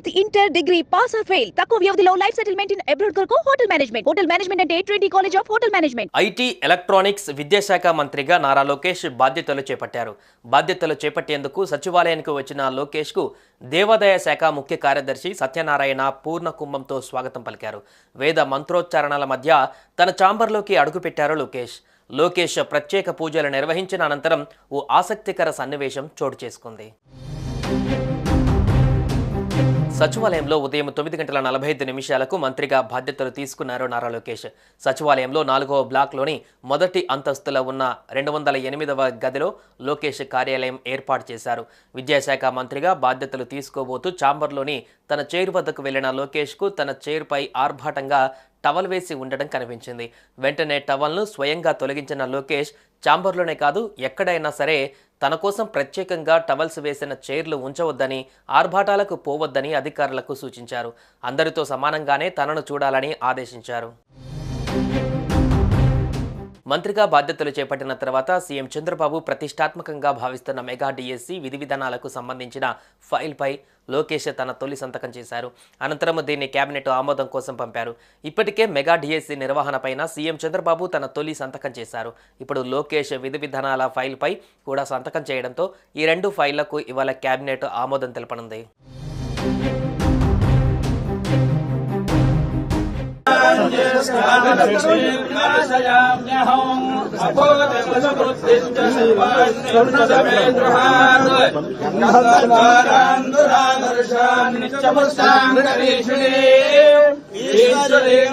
Tenth inter degree pass or fail. తక్కువ వ్యవధిలో life settlement in abroad కొరకు hotel management. Hotel management అంటే twenty college of hotel management. IT electronics విద్యాశాఖ మంత్రిగా నారా లోకేష్ బాధ్యతలు చేపట్టారు. బాధ్యతలు చేపట్టేందుకు సచివాలయానికి వచ్చిన లోకేష్కు దేవాదాయ శాఖ ముఖ్య కార్యదర్శి సత్యనారాయణ పూర్ణ కుంభంతో స్వాగతం పలికారు. వేద మంత్రోచ్చారణల మధ్య తన చాంబర్లోకి అడుగుపెట్టారు లోకేష్. లోకేష్ ప్రత్యేక పూజలు నిర్వహించిన అనంతరం ఓ ఆసక్తికర సన్నివేశం చోటు చేసుకుంది. సచివాలయంలో ఉదయం తొమ్మిది గంటల నలభై ఐదు నిమిషాలకు మంత్రిగా బాధ్యతలు తీసుకున్నారు నారా లోకేష్. సచివాలయంలో నాలుగవ బ్లాక్లోని మొదటి అంతస్తులో ఉన్న రెండు వందల ఎనిమిదవ గదిలో లోకేష్ కార్యాలయం ఏర్పాటు చేశారు. విద్యాశాఖ మంత్రిగా బాధ్యతలు తీసుకోబోతూ చాంబర్లోని తన చైర్ వద్దకు వెళ్ళిన లోకేష్కు తన చైర్పై ఆర్భాటంగా టవల్ వేసి ఉండడం కనిపించింది. వెంటనే టవల్ను స్వయంగా తొలగించిన లోకేష్ చాంబర్లోనే కాదు ఎక్కడైనా సరే తన కోసం ప్రత్యేకంగా టవల్స్ వేసిన చైర్లు ఉంచవద్దని ఆర్భాటాలకు పోవద్దని అధికారులకు సూచించారు. అందరితో సమానంగానే తనను చూడాలని ఆదేశించారు. మంత్రిగా బాధ్యతలు చేపట్టిన తర్వాత సీఎం చంద్రబాబు ప్రతిష్టాత్మకంగా భావిస్తున్న మెగా డిఎస్సి విధి విధానాలకు సంబంధించిన ఫైల్పై లోకేష్ తన తొలి సంతకం చేశారు. అనంతరం దీన్ని కేబినెట్ ఆమోదం కోసం పంపారు. ఇప్పటికే మెగా డిఎస్సి నిర్వహణపైన సీఎం చంద్రబాబు తన తొలి సంతకం చేశారు. ఇప్పుడు లోకేష్ విధి విధానాల ఫైల్పై కూడా సంతకం చేయడంతో ఈ రెండు ఫైళ్ళకు ఇవాళ కేబినెట్ ఆమోదం తెలపనుంది. ष्टादशयाम्यहम् अपोदशकृत्यन्दुरान्दुरादर्शान्नित्यमस्ताङ्गरीषिणे ईश्वरेण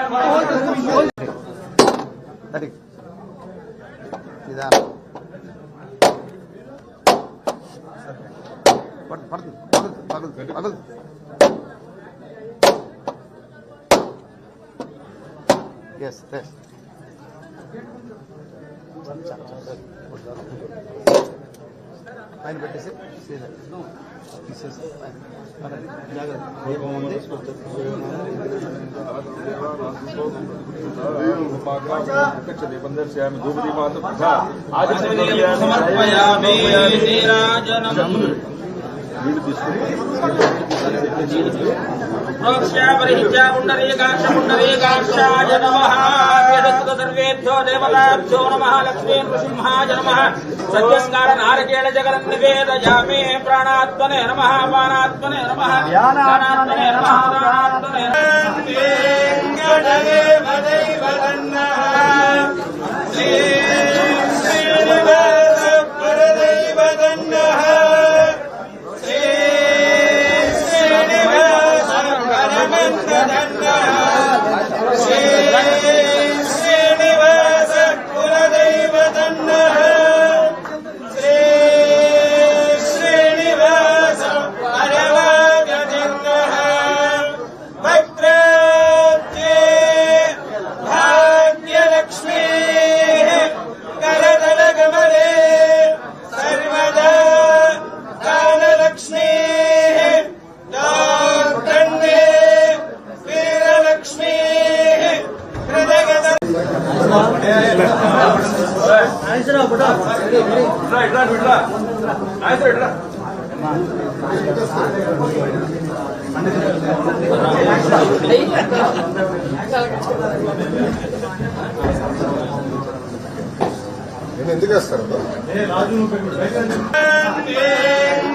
pardon, pardon, pardon. Yes, yes. పైన పెట్టేసి తీసేసి జాగ్రత్త సమర్పయామి నీరాజనం मोक्षापरिहित्यापुण्डरीकाक्षपुण्डरीकाक्षाय नमः सर्वेभ्यो देवताभ्यो नमः, लक्ष्मी नृसिंहाय नमः सत्यस्कारनारकेणजगन्निवेदयामे प्राणात्मने नमः पानात्मने नमः, ज्ञानात्मने नमः, प्राणात्मने नमः। నేను ఎందుకు వేస్తారు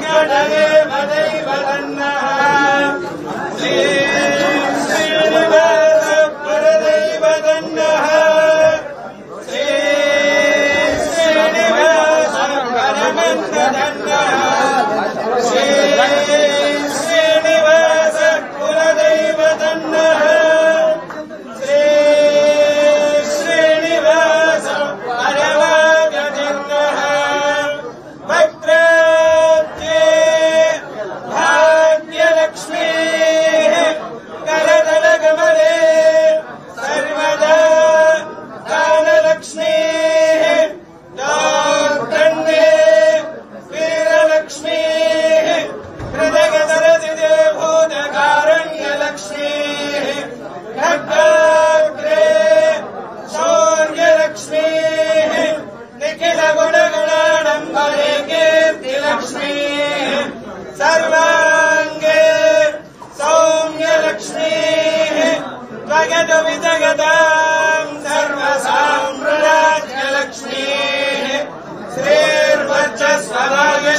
వెంకటనే